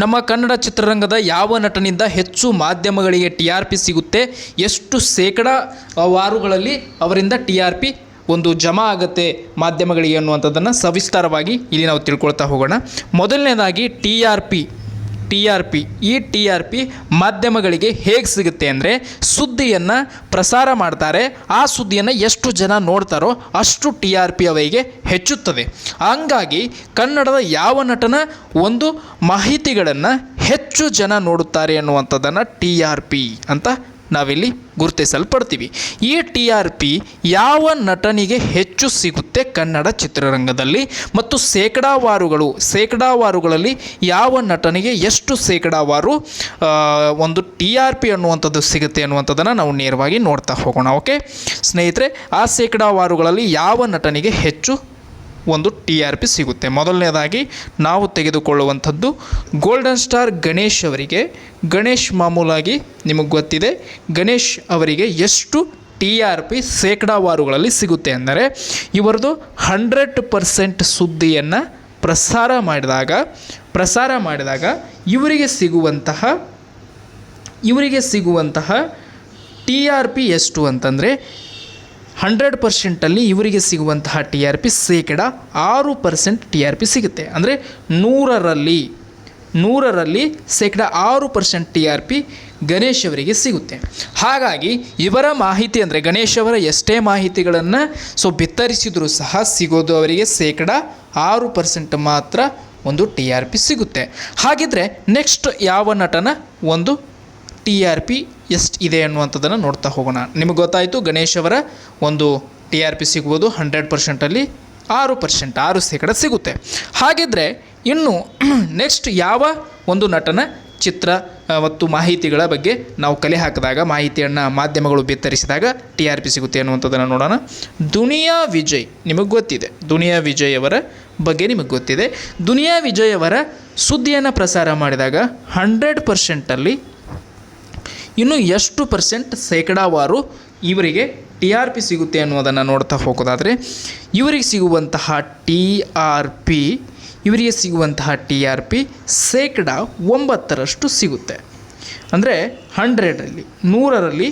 ನಮ್ಮ ಕನ್ನಡ ಚಿತ್ರರಂಗದ ಯಾವ ನಟನಿಂದ ಹೆಚ್ಚು ಮಾಧ್ಯಮಗಳಿಗೆ ಟಿ ಆರ್ ಪಿ ಸಿಗುತ್ತೆ? ಎಷ್ಟು ಶೇಕಡ ವಾರುಗಳಲ್ಲಿ ಅವರಿಂದ ಟಿ ಆರ್ ಪಿ ಒಂದು ಜಮಾ ಆಗುತ್ತೆ ಮಾಧ್ಯಮಗಳಿಗೆ ಅನ್ನುವಂಥದ್ದನ್ನು ಸವಿಸ್ತಾರವಾಗಿ ಇಲ್ಲಿ ನಾವು ತಿಳ್ಕೊಳ್ತಾ ಹೋಗೋಣ. ಮೊದಲನೇದಾಗಿ T R P. T R P. ಈ ಟಿ ಆರ್ ಪಿ ಮಾಧ್ಯಮಗಳಿಗೆ ಹೇಗೆ ಸಿಗುತ್ತೆ ಅಂದರೆ ಸುದ್ದಿಯನ್ನು ಪ್ರಸಾರ ಮಾಡ್ತಾರೆ. ಆ ಸುದ್ದಿಯನ್ನು ಎಷ್ಟು ಜನ ನೋಡ್ತಾರೋ ಅಷ್ಟು ಟಿ ಆರ್ ಪಿ ಅವರಿಗೆ ಹೆಚ್ಚುತ್ತದೆ. ಹಂಗಾಗಿ ಕನ್ನಡದ ಯಾವ ನಟನ ಒಂದು ಮಾಹಿತಿಗಳನ್ನು ಹೆಚ್ಚು ಜನ ನೋಡುತ್ತಾರೆ ಅನ್ನುವಂಥದ್ದನ್ನು ಟಿ ಆರ್ ಪಿ ಅಂತ ನಾವಿಲ್ಲಿ ಗುರುತಿಸಲ್ಪಡ್ತೀವಿ. ಈ ಟಿ ಆರ್ ಪಿ ಯಾವ ನಟನಿಗೆ ಹೆಚ್ಚು ಸಿಗುತ್ತೆ ಕನ್ನಡ ಚಿತ್ರರಂಗದಲ್ಲಿ ಮತ್ತು ಶೇಕಡಾವಾರುಗಳು, ಶೇಕಡಾವಾರುಗಳಲ್ಲಿ ಯಾವ ನಟನಿಗೆ ಎಷ್ಟು ಶೇಕಡಾವಾರು ಒಂದು ಟಿ ಆರ್ ಪಿ ಅನ್ನುವಂಥದ್ದು ಸಿಗುತ್ತೆ ಅನ್ನುವಂಥದ್ದನ್ನು ನಾವು ನೇರವಾಗಿ ನೋಡ್ತಾ ಹೋಗೋಣ, ಓಕೆ? ಸ್ನೇಹಿತರೆ, ಆ ಶೇಕಡಾವಾರುಗಳಲ್ಲಿ ಯಾವ ನಟನಿಗೆ ಹೆಚ್ಚು ಒಂದು ಟಿ ಆರ್ ಪಿ ಸಿಗುತ್ತೆ. ಮೊದಲನೇದಾಗಿ ನಾವು ತೆಗೆದುಕೊಳ್ಳುವಂಥದ್ದು ಗೋಲ್ಡನ್ ಸ್ಟಾರ್ ಗಣೇಶ್ ಅವರಿಗೆ. ಗಣೇಶ್ ಮಾಮೂಲಾಗಿ ನಿಮಗೆ ಗೊತ್ತಿದೆ. ಗಣೇಶ್ ಅವರಿಗೆ ಎಷ್ಟು ಟಿ ಆರ್ ಪಿ ಶೇಕಡಾವಾರುಗಳಲ್ಲಿ ಸಿಗುತ್ತೆ ಅಂದರೆ ಇವರದು ಹಂಡ್ರೆಡ್ ಪರ್ಸೆಂಟ್ ಸುದ್ದಿಯನ್ನು ಪ್ರಸಾರ ಮಾಡಿದಾಗ ಪ್ರಸಾರ ಮಾಡಿದಾಗ ಇವರಿಗೆ ಸಿಗುವಂತಹ ಇವರಿಗೆ ಸಿಗುವಂತಹ ಟಿ ಆರ್ ಪಿ ಎಷ್ಟು ಅಂತಂದರೆ ಹಂಡ್ರೆಡ್ ಪರ್ಸೆಂಟಲ್ಲಿ ಇವರಿಗೆ ಸಿಗುವಂತಹ ಟಿ ಆರ್ ಪಿ ಶೇಕಡ ಆರು ಪರ್ಸೆಂಟ್ ಟಿ ಆರ್ ಪಿ ಸಿಗುತ್ತೆ. ಅಂದರೆ ನೂರರಲ್ಲಿ ನೂರರಲ್ಲಿ ಶೇಕಡ ಆರು percent T R P Ganesh ಅವರಿಗೆ ಸಿಗುತ್ತೆ. ಹಾಗಾಗಿ ಇವರ ಮಾಹಿತಿ ಅಂದರೆ ಗಣೇಶ್ ಅವರ ಎಷ್ಟೇ ಮಾಹಿತಿಗಳನ್ನು ಸೊ ಬಿತ್ತರಿಸಿದರೂ ಸಹ ಸಿಗೋದು ಅವರಿಗೆ ಶೇಕಡ ಆರು ಪರ್ಸೆಂಟ್ ಮಾತ್ರ ಒಂದು ಟಿ ಆರ್ ಪಿ ಸಿಗುತ್ತೆ. ಹಾಗಿದ್ರೆ ನೆಕ್ಸ್ಟ್ ಯಾವ ನಟನ? ಒಂದು ಟಿ ಆರ್ ಪಿ ಎಷ್ಟು ಇದೆ ಅನ್ನುವಂಥದ್ದನ್ನು ನೋಡ್ತಾ ಹೋಗೋಣ. ನಿಮಗೆ ಗೊತ್ತಾಯಿತು, ಗಣೇಶ್ ಅವರ ಒಂದು ಟಿ ಆರ್ ಪಿ ಸಿಗ್ಬೋದು ಹಂಡ್ರೆಡ್ ಪರ್ಸೆಂಟಲ್ಲಿ ಆರು ಪರ್ಸೆಂಟ್, ಆರು ಶೇಕಡ ಸಿಗುತ್ತೆ. ಹಾಗಿದ್ರೆ ಇನ್ನು ನೆಕ್ಸ್ಟ್ ಯಾವ ಒಂದು ನಟನ, ಚಿತ್ರ ಮತ್ತು ಮಾಹಿತಿಗಳ ಬಗ್ಗೆ ನಾವು ಕಲೆ ಹಾಕಿದಾಗ, ಮಾಹಿತಿಯನ್ನು ಮಾಧ್ಯಮಗಳು ಬಿತ್ತರಿಸಿದಾಗ ಟಿ ಆರ್ ಪಿ ಸಿಗುತ್ತೆ ಅನ್ನುವಂಥದ್ದನ್ನು ನೋಡೋಣ. ದುನಿಯಾ ವಿಜಯ್, ನಿಮಗೆ ಗೊತ್ತಿದೆ. ದುನಿಯಾ ವಿಜಯ್ ಅವರ ಬಗ್ಗೆ ನಿಮಗೆ ಗೊತ್ತಿದೆ. ದುನಿಯಾ ವಿಜಯ್ ಅವರ ಸುದ್ದಿಯನ್ನು ಪ್ರಸಾರ ಮಾಡಿದಾಗ ಹಂಡ್ರೆಡ್ ಪರ್ಸೆಂಟಲ್ಲಿ ಇನ್ನು ಎಷ್ಟು ಪರ್ಸೆಂಟ್ ಶೇಕಡಾವಾರು ಇವರಿಗೆ ಟಿ ಆರ್ ಪಿ ಸಿಗುತ್ತೆ ಅನ್ನೋದನ್ನು ನೋಡ್ತಾ ಹೋಗೋದಾದರೆ, ಇವರಿಗೆ ಸಿಗುವಂತಹ ಟಿ ಆರ್ ಪಿ ಇವರಿಗೆ ಸಿಗುವಂತಹ ಟಿ ಆರ್ ಪಿ ಶೇಕಡ ಒಂಬತ್ತರಷ್ಟು ಸಿಗುತ್ತೆ. ಅಂದರೆ ಹಂಡ್ರೆಡಲ್ಲಿ ನೂರರಲ್ಲಿ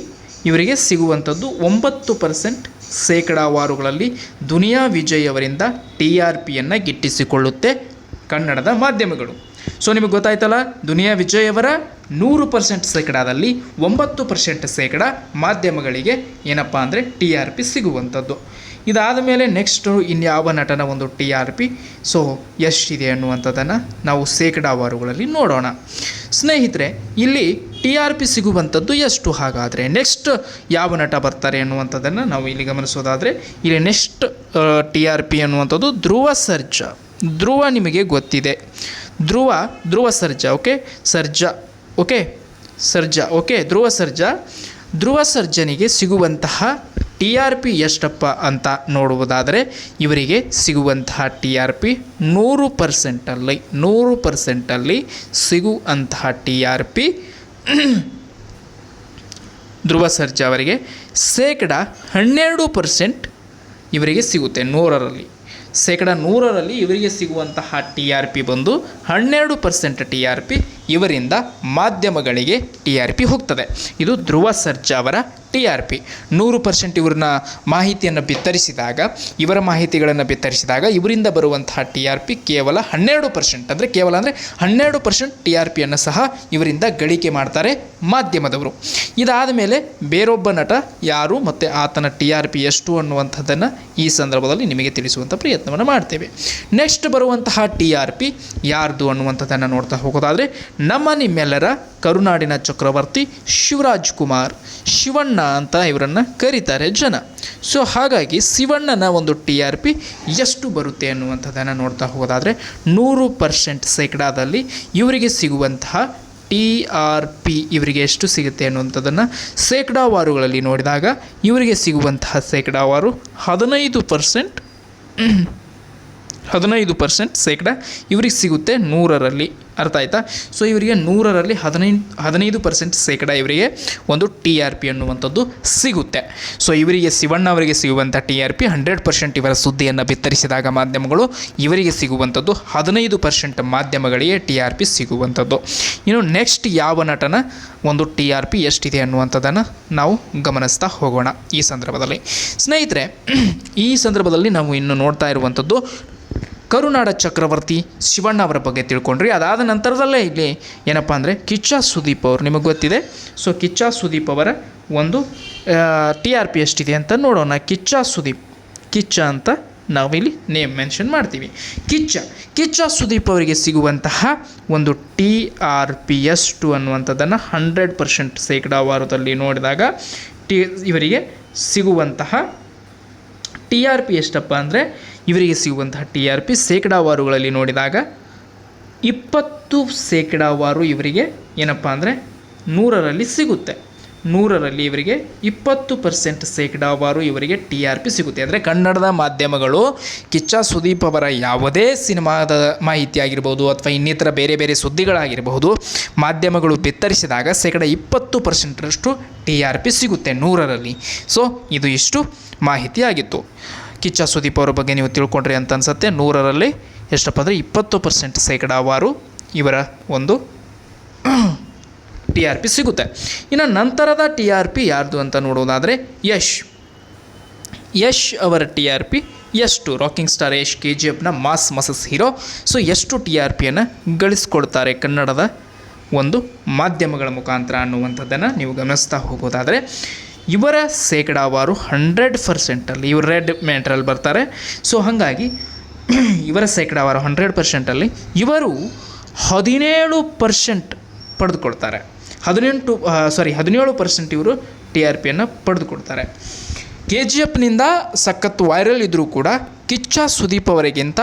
ಇವರಿಗೆ ಸಿಗುವಂಥದ್ದು ಒಂಬತ್ತು ಪರ್ಸೆಂಟ್ ಶೇಕಡಾವಾರುಗಳಲ್ಲಿ ದುನಿಯಾ ವಿಜಯ್ ಅವರಿಂದ ಟಿ ಆರ್ ಪಿಯನ್ನು ಗಿಟ್ಟಿಸಿಕೊಳ್ಳುತ್ತೆ. ಕನ್ನಡದ ಮಾಧ್ಯಮಗಳು. ಸೊ ನಿಮಗೆ ಗೊತ್ತಾಯ್ತಲ್ಲ, ದುನಿಯಾ ವಿಜಯ್ ಅವರ ನೂರು ಪರ್ಸೆಂಟ್ ಶೇಕಡಾದಲ್ಲಿ ಒಂಬತ್ತು ಪರ್ಸೆಂಟ್ ಶೇಕಡ ಮಾಧ್ಯಮಗಳಿಗೆ ಏನಪ್ಪ ಅಂದರೆ ಟಿ ಆರ್ ಪಿ ಸಿಗುವಂಥದ್ದು. ಇದಾದ ಮೇಲೆ ನೆಕ್ಸ್ಟು ಇನ್ಯಾವ ನಟನ ಒಂದು ಟಿ ಆರ್ ಪಿ? ಸೊ ಎಷ್ಟಿದೆ ಅನ್ನುವಂಥದ್ದನ್ನು ನಾವು ಶೇಕಡಾವಾರುಗಳಲ್ಲಿ ನೋಡೋಣ. ಸ್ನೇಹಿತರೆ, ಇಲ್ಲಿ ಟಿ ಆರ್ ಪಿ ಸಿಗುವಂಥದ್ದು ಎಷ್ಟು? ಹಾಗಾದರೆ ನೆಕ್ಸ್ಟ್ ಯಾವ ನಟ ಬರ್ತಾರೆ ಅನ್ನುವಂಥದ್ದನ್ನು ನಾವು ಇಲ್ಲಿ ಗಮನಿಸೋದಾದರೆ, ಇಲ್ಲಿ ನೆಕ್ಸ್ಟ್ ಟಿ ಆರ್ ಪಿ ಅನ್ನುವಂಥದ್ದು ಧ್ರುವ ಸರ್ಜಾ. ಧ್ರುವ ನಿಮಗೆ ಗೊತ್ತಿದೆ. Dhruva Dhruva Sarja, okay? Sarja okay? Sarja, okay? Dhruva Sarja. Dhruva ಸರ್ಜನಿಗೆ ಸಿಗುವಂತಹ ಟಿ ಆರ್ ಪಿ ಎಷ್ಟಪ್ಪ ಅಂತ ನೋಡುವುದಾದರೆ ಇವರಿಗೆ ಸಿಗುವಂತಹ ಟಿ ಆರ್ ಪಿ ನೂರು ಪರ್ಸೆಂಟಲ್ಲಿ ನೂರು ಪರ್ಸೆಂಟಲ್ಲಿ ಸಿಗುವಂತಹ T R P Dhruva Sarja ಅವರಿಗೆ ಶೇಕಡ ಹನ್ನೆರಡು ಪರ್ಸೆಂಟ್ ಇವರಿಗೆ ಸಿಗುತ್ತೆ ನೂರರಲ್ಲಿ. ಶೇಕಡ ನೂರರಲ್ಲಿ ಇವರಿಗೆ ಸಿಗುವಂತಹ ಟಿ ಆರ್ ಪಿ ಬಂದು ಹನ್ನೆರಡು ಪರ್ಸೆಂಟ್ ಟಿ ಆರ್ ಪಿ ಇವರಿಂದ ಮಾಧ್ಯಮಗಳಿಗೆ ಟಿ ಆರ್ ಪಿ ಹೋಗ್ತದೆ. ಇದು ಧ್ರುವ ಸರ್ಜಾ ಅವರ ಟಿ ಆರ್ ಪಿ. ನೂರು ಪರ್ಸೆಂಟ್ ಇವ್ರನ್ನ ಮಾಹಿತಿಯನ್ನು ಬಿತ್ತರಿಸಿದಾಗ, ಇವರ ಮಾಹಿತಿಗಳನ್ನು ಬಿತ್ತರಿಸಿದಾಗ ಇವರಿಂದ ಬರುವಂತಹ ಟಿ ಆರ್ ಪಿ ಕೇವಲ ಹನ್ನೆರಡು ಪರ್ಸೆಂಟ್ ಅಂದರೆ ಕೇವಲ ಅಂದರೆ ಹನ್ನೆರಡು ಪರ್ಸೆಂಟ್ ಟಿ ಆರ್ ಪಿಯನ್ನು ಸಹ ಇವರಿಂದ ಗಳಿಕೆ ಮಾಡ್ತಾರೆ ಮಾಧ್ಯಮದವರು. ಇದಾದ ಮೇಲೆ ಬೇರೊಬ್ಬ ನಟ ಯಾರು ಮತ್ತು ಆತನ ಟಿ ಆರ್ ಪಿ ಎಷ್ಟು ಅನ್ನುವಂಥದ್ದನ್ನು ಈ ಸಂದರ್ಭದಲ್ಲಿ ನಿಮಗೆ ತಿಳಿಸುವಂಥ ಪ್ರಯತ್ನವನ್ನು ಮಾಡ್ತೇವೆ. ನೆಕ್ಸ್ಟ್ ಬರುವಂತಹ ಟಿ ಆರ್ ಪಿ ಯಾರ್ದು ಅನ್ನುವಂಥದ್ದನ್ನು ನೋಡ್ತಾ ಹೋಗೋದಾದರೆ ನಮ್ಮ ನಿಮ್ಮೆಲ್ಲರ ಕರುನಾಡಿನ ಚಕ್ರವರ್ತಿ ಶಿವರಾಜ್ ಕುಮಾರ್, ಶಿವಣ್ಣ ಅಂತ ಇವರನ್ನು ಕರೀತಾರೆ ಜನ. ಸೊ ಹಾಗಾಗಿ ಶಿವಣ್ಣನ ಒಂದು ಟಿ ಆರ್ ಪಿ ಎಷ್ಟು ಬರುತ್ತೆ ಅನ್ನುವಂಥದ್ದನ್ನು ನೋಡ್ತಾ ಹೋಗೋದಾದರೆ ನೂರು ಪರ್ಸೆಂಟ್ ಶೇಕಡಾದಲ್ಲಿ ಇವರಿಗೆ ಸಿಗುವಂತಹ ಟಿ ಆರ್ ಪಿ ಇವರಿಗೆ ಎಷ್ಟು ಸಿಗುತ್ತೆ ಅನ್ನುವಂಥದ್ದನ್ನು ಶೇಕಡಾವಾರುಗಳಲ್ಲಿ ನೋಡಿದಾಗ ಇವರಿಗೆ ಸಿಗುವಂತಹ ಶೇಕಡಾವಾರು ಹದಿನೈದು ಪರ್ಸೆಂಟ್ ಹದಿನೈದು ಪರ್ಸೆಂಟ್ ಶೇಕಡ ಇವ್ರಿಗೆ ಸಿಗುತ್ತೆ ನೂರರಲ್ಲಿ. ಅರ್ಥ ಆಯ್ತಾ? ಸೊ ಇವರಿಗೆ ನೂರರಲ್ಲಿ ಹದಿನೈದು ಹದಿನೈದು ಪರ್ಸೆಂಟ್ ಶೇಕಡ ಇವರಿಗೆ ಒಂದು ಟಿ ಆರ್ ಪಿ ಅನ್ನುವಂಥದ್ದು ಸಿಗುತ್ತೆ. ಸೊ ಇವರಿಗೆ ಶಿವಣ್ಣ ಅವರಿಗೆ ಸಿಗುವಂಥ T R P hundred percent ಇವರ ಸುದ್ದಿಯನ್ನು ಬಿತ್ತರಿಸಿದಾಗ ಮಾಧ್ಯಮಗಳು ಇವರಿಗೆ ಸಿಗುವಂಥದ್ದು ಹದಿನೈದು ಪರ್ಸೆಂಟ್ ಮಾಧ್ಯಮಗಳಿಗೆ ಟಿ ಆರ್ ಪಿ ಸಿಗುವಂಥದ್ದು. ಇನ್ನು ನೆಕ್ಸ್ಟ್ ಯಾವ ನಟನ ಒಂದು ಟಿ ಆರ್ ಪಿ ಎಷ್ಟಿದೆ ಅನ್ನುವಂಥದ್ದನ್ನು ನಾವು ಗಮನಿಸ್ತಾ ಹೋಗೋಣ ಈ ಸಂದರ್ಭದಲ್ಲಿ. ಸ್ನೇಹಿತರೆ, ಈ ಸಂದರ್ಭದಲ್ಲಿ ನಾವು ಇನ್ನು ನೋಡ್ತಾ ಇರುವಂಥದ್ದು ಕರುನಾಡ ಚಕ್ರವರ್ತಿ ಶಿವಣ್ಣ ಅವರ ಬಗ್ಗೆ ತಿಳ್ಕೊಂಡ್ರಿ. ಅದಾದ ನಂತರದಲ್ಲೇ ಇಲ್ಲಿ ಏನಪ್ಪ ಅಂದರೆ ಕಿಚ್ಚ ಸುದೀಪ್ ಅವರು ನಿಮಗೆ ಗೊತ್ತಿದೆ. ಸೊ ಕಿಚ್ಚ ಸುದೀಪ್ ಅವರ ಒಂದು ಟಿ ಆರ್ ಪಿ ಎಷ್ಟಿದೆ ಅಂತ ನೋಡೋಣ. ಕಿಚ್ಚ ಸುದೀಪ್, ಕಿಚ್ಚ ಅಂತ ನಾವಿಲ್ಲಿ ನೇಮ್ ಮೆನ್ಷನ್ ಮಾಡ್ತೀವಿ. ಕಿಚ್ಚ ಕಿಚ್ಚ ಸುದೀಪ್ ಅವರಿಗೆ ಸಿಗುವಂತಹ ಒಂದು ಟಿ ಆರ್ ಪಿ ಎಷ್ಟು ಅನ್ನುವಂಥದ್ದನ್ನು ಹಂಡ್ರೆಡ್ ಪರ್ಸೆಂಟ್ ಶೇಕಡಾವಾರದಲ್ಲಿ ನೋಡಿದಾಗ ಟಿ, ಇವರಿಗೆ ಸಿಗುವಂತಹ ಟಿ ಆರ್ ಪಿ ಎಷ್ಟಪ್ಪ ಅಂದರೆ ಇವರಿಗೆ ಸಿಗುವಂತಹ ಟಿ ಆರ್ ಪಿ ಶೇಕಡಾವಾರುಗಳಲ್ಲಿ ನೋಡಿದಾಗ ಇಪ್ಪತ್ತು ಶೇಕಡಾವಾರು ಇವರಿಗೆ ಏನಪ್ಪ ಅಂದರೆ ನೂರರಲ್ಲಿ ಸಿಗುತ್ತೆ. ನೂರರಲ್ಲಿ ಇವರಿಗೆ ಇಪ್ಪತ್ತು ಪರ್ಸೆಂಟ್ ಶೇಕಡಾವಾರು ಇವರಿಗೆ ಟಿ ಆರ್ ಪಿ ಸಿಗುತ್ತೆ. ಅಂದರೆ ಕನ್ನಡದ ಮಾಧ್ಯಮಗಳು ಕಿಚ್ಚ ಸುದೀಪ್ ಅವರ ಯಾವುದೇ ಸಿನಿಮಾದ ಮಾಹಿತಿ ಆಗಿರ್ಬೋದು ಅಥವಾ ಇನ್ನಿತರ ಬೇರೆ ಬೇರೆ ಸುದ್ದಿಗಳಾಗಿರಬಹುದು, ಮಾಧ್ಯಮಗಳು ಬಿತ್ತರಿಸಿದಾಗ ಶೇಕಡ ಇಪ್ಪತ್ತು ಪರ್ಸೆಂಟರಷ್ಟು ಟಿ ಆರ್ ಪಿ ಸಿಗುತ್ತೆ ನೂರರಲ್ಲಿ. ಸೊ ಇದು ಇಷ್ಟು ಮಾಹಿತಿ ಆಗಿತ್ತು ಕಿಚ್ಚ ಸುದೀಪ್ ಅವರ ಬಗ್ಗೆ ನೀವು ತಿಳ್ಕೊಂಡ್ರಿ ಅಂತ ಅನ್ಸುತ್ತೆ. ನೂರರಲ್ಲಿ ಎಷ್ಟಪ್ಪ ಅಂದರೆ ಇಪ್ಪತ್ತು ಪರ್ಸೆಂಟ್ ಶೇಕಡಾವಾರು ಇವರ ಒಂದು ಟಿ ಆರ್ ಪಿ ಸಿಗುತ್ತೆ. ಇನ್ನು ನಂತರದ ಟಿ ಆರ್ ಪಿ ಯಾರ್ದು ಅಂತ ನೋಡೋದಾದರೆ ಯಶ್. ಯಶ್ ಅವರ ಟಿ ಆರ್ ಪಿ ಎಷ್ಟು rocking star Yash K G ಎಫ್ನ mass masses hero. So ಎಷ್ಟು ಟಿ ಆರ್ ಪಿಯನ್ನು ಗಳಿಸ್ಕೊಡ್ತಾರೆ ಕನ್ನಡದ ಒಂದು ಮಾಧ್ಯಮಗಳ ಮುಖಾಂತರ ಅನ್ನುವಂಥದ್ದನ್ನು ನೀವು ಗಮನಿಸ್ತಾ ಹೋಗೋದಾದರೆ ಇವರ ಶೇಕಡಾವಾರು ಹಂಡ್ರೆಡ್ ಪರ್ಸೆಂಟಲ್ಲಿ ಇವರು ರೆಡ್ ಮ್ಯಾಟ್ರಲ್ಲಿ ಬರ್ತಾರೆ. ಸೊ ಹಾಗಾಗಿ ಇವರ ಶೇಕಡಾವಾರು ಹಂಡ್ರೆಡ್ ಪರ್ಸೆಂಟಲ್ಲಿ ಇವರು ಹದಿನೇಳು ಪರ್ಸೆಂಟ್ ಪಡೆದುಕೊಳ್ತಾರೆ. ಹದಿನೆಂಟು ಸಾರಿ ಹದಿನೇಳು ಪರ್ಸೆಂಟ್ ಇವರು ಟಿ ಆರ್ ಪಿಯನ್ನು ಪಡೆದುಕೊಡ್ತಾರೆ ಕೆ ಜಿ ಎಫ್ನಿಂದ ಸಖತ್ ವೈರಲ್ ಇದ್ದರೂ ಕೂಡ ಕಿಚ್ಚ ಸುದೀಪ್ ಅವರಿಗಿಂತ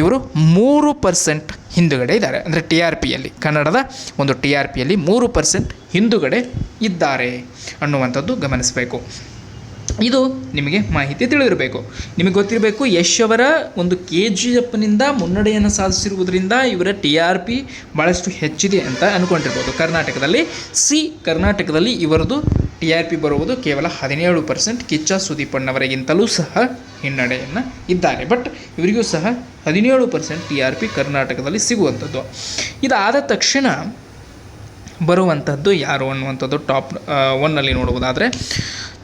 ಇವರು ಮೂರು ಪರ್ಸೆಂಟ್ ಹಿಂದುಗಡೆ ಇದ್ದಾರೆ. ಅಂದರೆ ಟಿ ಆರ್ ಪಿಯಲ್ಲಿ ಕನ್ನಡದ ಒಂದು ಟಿ ಆರ್ ಪಿಯಲ್ಲಿ ಮೂರು ಪರ್ಸೆಂಟ್ ಹಿಂದುಗಡೆ ಇದ್ದಾರೆ ಅನ್ನುವಂಥದ್ದು ಗಮನಿಸಬೇಕು. ಇದು ನಿಮಗೆ ಮಾಹಿತಿ ತಿಳಿದಿರಬೇಕು. ನಿಮಗೆ ಗೊತ್ತಿರಬೇಕು, ಯಶ್ ಅವರ ಒಂದು ಕೆ ಜಿ ಎಫ್ನಿಂದ ಮುನ್ನಡೆಯನ್ನು ಸಾಧಿಸಿರುವುದರಿಂದ ಇವರ ಟಿ ಆರ್ ಪಿ ಭಾಳಷ್ಟು ಹೆಚ್ಚಿದೆ ಅಂತ ಅಂದ್ಕೊಂಡಿರ್ಬೋದು ಕರ್ನಾಟಕದಲ್ಲಿ, ಸಿ ಕರ್ನಾಟಕದಲ್ಲಿ ಇವರದು ಟಿ ಆರ್ ಪಿ ಬರುವುದು ಕೇವಲ ಹದಿನೇಳು ಪರ್ಸೆಂಟ್ ಕಿಚ್ಚ ಸುದೀಪಣ್ಣವರಿಗಿಂತಲೂ ಸಹ ಹಿನ್ನಡೆಯನ್ನು ಇದ್ದಾರೆ. ಬಟ್ ಇವರಿಗೂ ಸಹ ಹದಿನೇಳು ಪರ್ಸೆಂಟ್ ಟಿ ಆರ್ ಪಿ ಕರ್ನಾಟಕದಲ್ಲಿ ಸಿಗುವಂಥದ್ದು. ಇದಾದ ತಕ್ಷಣ ಬರುವಂಥದ್ದು ಯಾರು ಅನ್ನುವಂಥದ್ದು ಟಾಪ್ ಒನ್ನಲ್ಲಿ ನೋಡುವುದಾದರೆ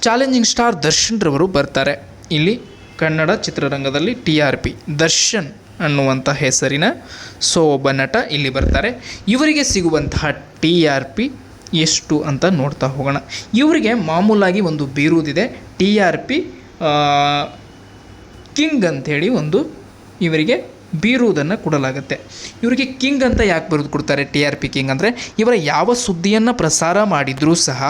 ಚಾಲೆಂಜಿಂಗ್ ಸ್ಟಾರ್ ದರ್ಶನ್ ರವರು ಬರ್ತಾರೆ. ಇಲ್ಲಿ ಕನ್ನಡ ಚಿತ್ರರಂಗದಲ್ಲಿ ಟಿ ಆರ್ ಪಿ ದರ್ಶನ್ ಅನ್ನುವಂಥ ಹೆಸರಿನ ಸೊ ಒಬ್ಬ ನಟ ಇಲ್ಲಿ ಬರ್ತಾರೆ. ಇವರಿಗೆ ಸಿಗುವಂತಹ ಟಿ ಆರ್ ಪಿ ಎಷ್ಟು ಅಂತ ನೋಡ್ತಾ ಹೋಗೋಣ. ಇವರಿಗೆ ಮಾಮೂಲಾಗಿ ಒಂದು ಬೀರುವುದಿದೆ ಟಿ ಆರ್ ಪಿ ಕಿಂಗ್ ಅಂಥೇಳಿ ಒಂದು ಇವರಿಗೆ ಬೀರುವುದನ್ನು ಕೊಡಲಾಗುತ್ತೆ. ಇವರಿಗೆ ಕಿಂಗ್ ಅಂತ ಯಾಕೆ ಬರೆದು ಕೊಡ್ತಾರೆ? ಟಿ ಆರ್ ಪಿ ಕಿಂಗ್ ಅಂದರೆ ಇವರ ಯಾವ ಸುದ್ದಿಯನ್ನು ಪ್ರಸಾರ ಮಾಡಿದರೂ ಸಹ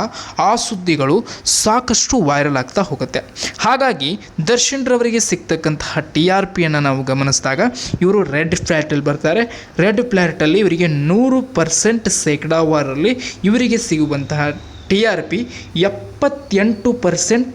ಆ ಸುದ್ದಿಗಳು ಸಾಕಷ್ಟು ವೈರಲ್ ಆಗ್ತಾ ಹೋಗುತ್ತೆ. ಹಾಗಾಗಿ ದರ್ಶನ್ ರವರಿಗೆ ಸಿಗ್ತಕ್ಕಂತಹ ಟಿ ಆರ್ ಪಿಯನ್ನು ನಾವು ಗಮನಿಸಿದಾಗ ಇವರು ರೆಡ್ ಫ್ಲ್ಯಾಟಲ್ಲಿ ಬರ್ತಾರೆ. ರೆಡ್ ಫ್ಲ್ಯಾಟಲ್ಲಿ ಇವರಿಗೆ ನೂರು ಪರ್ಸೆಂಟ್ ಶೇಕಡಾವಾರಲ್ಲಿ ಇವರಿಗೆ ಸಿಗುವಂತಹ ಟಿ ಆರ್ ಪಿ ಎಪ್ಪತ್ತೆಂಟು ಪರ್ಸೆಂಟ್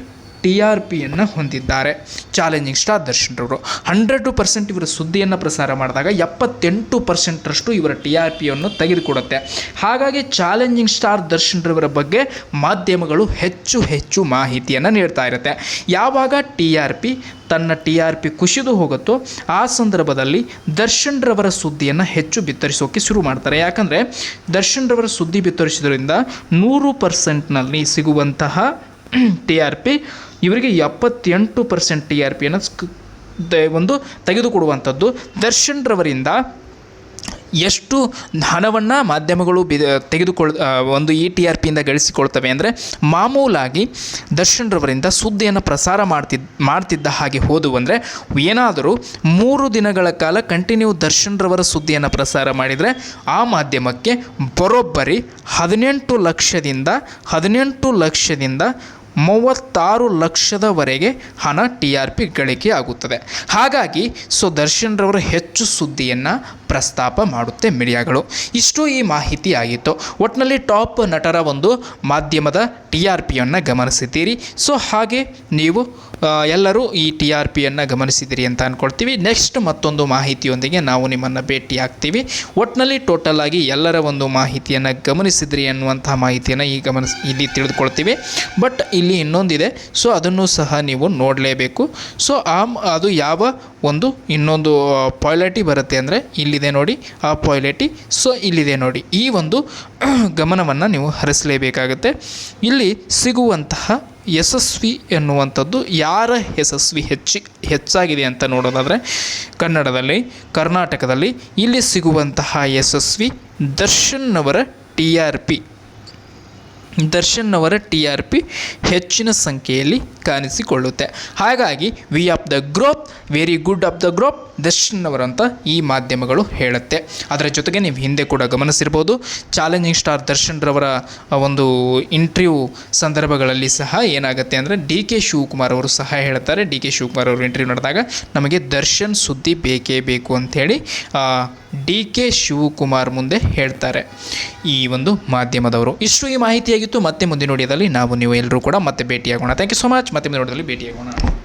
ಟಿ ಆರ್ ಪಿಯನ್ನು ಹೊಂದಿದ್ದಾರೆ. ಚಾಲೆಂಜಿಂಗ್ ಸ್ಟಾರ್ ದರ್ಶನ್ ರವರು. ಹಂಡ್ರೆಡ್ ಪರ್ಸೆಂಟ್ ಇವರ ಸುದ್ದಿಯನ್ನು ಪ್ರಸಾರ ಮಾಡಿದಾಗ ಎಪ್ಪತ್ತೆಂಟು ಪರ್ಸೆಂಟ್ರಷ್ಟು ಇವರ ಟಿ ಆರ್ ಪಿಯನ್ನು ತೆಗೆದುಕೊಡುತ್ತೆ. ಹಾಗಾಗಿ ಚಾಲೆಂಜಿಂಗ್ ಸ್ಟಾರ್ ದರ್ಶನ್ ರವರ ಬಗ್ಗೆ ಮಾಧ್ಯಮಗಳು ಹೆಚ್ಚು ಹೆಚ್ಚು ಮಾಹಿತಿಯನ್ನು ನೀಡ್ತಾ ಇರುತ್ತೆ. ಯಾವಾಗ ಟಿ ಆರ್ ಪಿ ತನ್ನ ಟಿ ಆರ್ ಪಿ ಕುಸಿದು ಹೋಗುತ್ತೋ ಆ ಸಂದರ್ಭದಲ್ಲಿ ದರ್ಶನ್ ರವರ ಸುದ್ದಿಯನ್ನು ಹೆಚ್ಚು ಬಿತ್ತರಿಸೋಕೆ ಶುರು ಮಾಡ್ತಾರೆ. ಯಾಕಂದರೆ ದರ್ಶನ್ ರವರ ಸುದ್ದಿ ಬಿತ್ತರಿಸಿದ್ರಿಂದ ನೂರು ಪರ್ಸೆಂಟ್ನಲ್ಲಿ ಸಿಗುವಂತಹ ಟಿ ಆರ್ ಪಿ ಇವರಿಗೆ ಎಪ್ಪತ್ತೆಂಟು ಪರ್ಸೆಂಟ್ ಟಿ ಆರ್ ಪಿಯನ್ನು ಒಂದು ತೆಗೆದುಕೊಡುವಂಥದ್ದು. ದರ್ಶನ್ ರವರಿಂದ ಎಷ್ಟು ಹಣವನ್ನು ಮಾಧ್ಯಮಗಳು ಬಿ ತೆಗೆದುಕೊಳ್ ಒಂದು ಇ ಟಿ ಆರ್ ಪಿಯಿಂದ ಗಳಿಸಿಕೊಳ್ತವೆ ಅಂದರೆ ಮಾಮೂಲಾಗಿ ದರ್ಶನ್ ರವರಿಂದ ಸುದ್ದಿಯನ್ನು ಪ್ರಸಾರ ಮಾಡ್ತಿದ್ದ ಮಾಡ್ತಿದ್ದ ಹಾಗೆ ಹೋದವು ಅಂದರೆ ಏನಾದರೂ ಮೂರು ದಿನಗಳ ಕಾಲ ಕಂಟಿನ್ಯೂ ದರ್ಶನ್ ರವರ ಸುದ್ದಿಯನ್ನು ಪ್ರಸಾರ ಮಾಡಿದರೆ ಆ ಮಾಧ್ಯಮಕ್ಕೆ ಬರೋಬ್ಬರಿ ಹದಿನೆಂಟು ಲಕ್ಷದಿಂದ ಹದಿನೆಂಟು ಲಕ್ಷದಿಂದ ಮೂವತ್ತಾರು ಲಕ್ಷದವರೆಗೆ ಹಣ ಟಿ ಆರ್ ಪಿ ಗಳಿಕೆ ಆಗುತ್ತದೆ. ಹಾಗಾಗಿ ಸೊ ದರ್ಶನ್ರವರು ಹೆಚ್ಚು ಸುದ್ದಿಯನ್ನು ಪ್ರಸ್ತಾಪ ಮಾಡುತ್ತೆ ಮೀಡಿಯಾಗಳು. ಇಷ್ಟು ಈ ಮಾಹಿತಿ ಆಗಿತ್ತು. ಒಟ್ಟಿನಲ್ಲಿ ಟಾಪ್ ನಟರ ಒಂದು ಮಾಧ್ಯಮದ ಟಿ ಆರ್ ಪಿಯನ್ನು ಗಮನಿಸಿದ್ದೀರಿ. ಸೊ ಹಾಗೆ ನೀವು ಎಲ್ಲರೂ ಈ ಟಿ ಆರ್ ಪಿಯನ್ನು ಗಮನಿಸಿದಿರಿ ಅಂತ ಅಂದ್ಕೊಳ್ತೀವಿ ನೆಕ್ಸ್ಟ್ ಮತ್ತೊಂದು ಮಾಹಿತಿಯೊಂದಿಗೆ ನಾವು ನಿಮ್ಮನ್ನು ಭೇಟಿ ಆಗ್ತೀವಿ ಒಟ್ಟಿನಲ್ಲಿ ಟೋಟಲ್ ಆಗಿ ಎಲ್ಲರ ಒಂದು ಮಾಹಿತಿಯನ್ನು ಗಮನಿಸಿದ್ರಿ ಅನ್ನುವಂಥ ಮಾಹಿತಿಯನ್ನು ಈ ಗಮನಿಸ್, ಇಲ್ಲಿ ತಿಳಿದುಕೊಳ್ತೀವಿ. ಬಟ್ ಇಲ್ಲಿ ಇನ್ನೊಂದಿದೆ. ಸೊ ಅದನ್ನು ಸಹ ನೀವು ನೋಡಲೇಬೇಕು. ಸೊ ಆ ಅದು ಯಾವ ಒಂದು ಇನ್ನೊಂದು ಪಾಯ್ಲೆಟಿ ಬರುತ್ತೆ ಅಂದರೆ ಇಲ್ಲಿದೆ ನೋಡಿ, ಆ ಪಾಯ್ಲೆಟಿ ಸೊ ಇಲ್ಲಿದೆ ನೋಡಿ. ಈ ಒಂದು ಗಮನವನ್ನು ನೀವು ಹರಿಸಲೇಬೇಕಾಗುತ್ತೆ. ಇಲ್ಲಿ ಸಿಗುವಂತಹ ಯಶಸ್ವಿ ಎನ್ನುವಂಥದ್ದು ಯಾರ ಯಶಸ್ವಿ ಹೆಚ್ಚಿ, ಹೆಚ್ಚಾಗಿದೆ ಅಂತ ನೋಡೋದಾದರೆ ಕನ್ನಡದಲ್ಲಿ, ಕರ್ನಾಟಕದಲ್ಲಿ ಇಲ್ಲಿ ಸಿಗುವಂತಹ ಯಶಸ್ವಿ ದರ್ಶನ್ ಅವರ ಟಿ ಆರ್ ಪಿ. ದರ್ಶನ್ ಅವರ ಟಿ ಆರ್ ಪಿ ಹೆಚ್ಚಿನ ಸಂಖ್ಯೆಯಲ್ಲಿ ಕಾಣಿಸಿಕೊಳ್ಳುತ್ತೆ. ಹಾಗಾಗಿ V of the group very good of the group Darshan ಅವರಂತ ಈ ಮಾಧ್ಯಮಗಳು ಹೇಳುತ್ತೆ. ಅದರ ಜೊತೆಗೆ ನೀವು ಹಿಂದೆ ಕೂಡ ಗಮನಿಸಿರ್ಬೋದು, ಚಾಲೆಂಜಿಂಗ್ ಸ್ಟಾರ್ ದರ್ಶನ್ ರವರ ಒಂದು ಇಂಟರ್ವ್ಯೂ ಸಂದರ್ಭಗಳಲ್ಲಿ ಸಹ ಏನಾಗುತ್ತೆ ಅಂದರೆ, ಡಿ ಕೆ ಶಿವಕುಮಾರ್ ಅವರು ಸಹ ಹೇಳ್ತಾರೆ. ಡಿ ಕೆ ಶಿವಕುಮಾರ್ ಅವರು ಇಂಟರ್ವ್ಯೂ ನಡೆದಾಗ, ನಮಗೆ ದರ್ಶನ್ ಸುದ್ದಿ ಬೇಕೇ ಬೇಕು ಅಂಥೇಳಿ ಡಿ ಕೆ ಶಿವಕುಮಾರ್ ಮುಂದೆ ಹೇಳ್ತಾರೆ. ಈ ಒಂದು ಮಾಧ್ಯಮದವರು. ಇಷ್ಟು ಈ ಮಾಹಿತಿಯಾಗಿತ್ತು. ಮತ್ತೆ ಮುಂದಿನ ವಿಡಿಯೋದಲ್ಲಿ ನಾವು ನೀವು ಎಲ್ಲರೂ ಕೂಡ ಮತ್ತೆ ಭೇಟಿಯಾಗೋಣ. ಥ್ಯಾಂಕ್ ಯು ಸೊ ಮಚ್ ಮತ್ತೆ ಮುಂದಿನ ನೋಡಿದಲ್ಲಿ ಭೇಟಿಯಾಗೋಣ.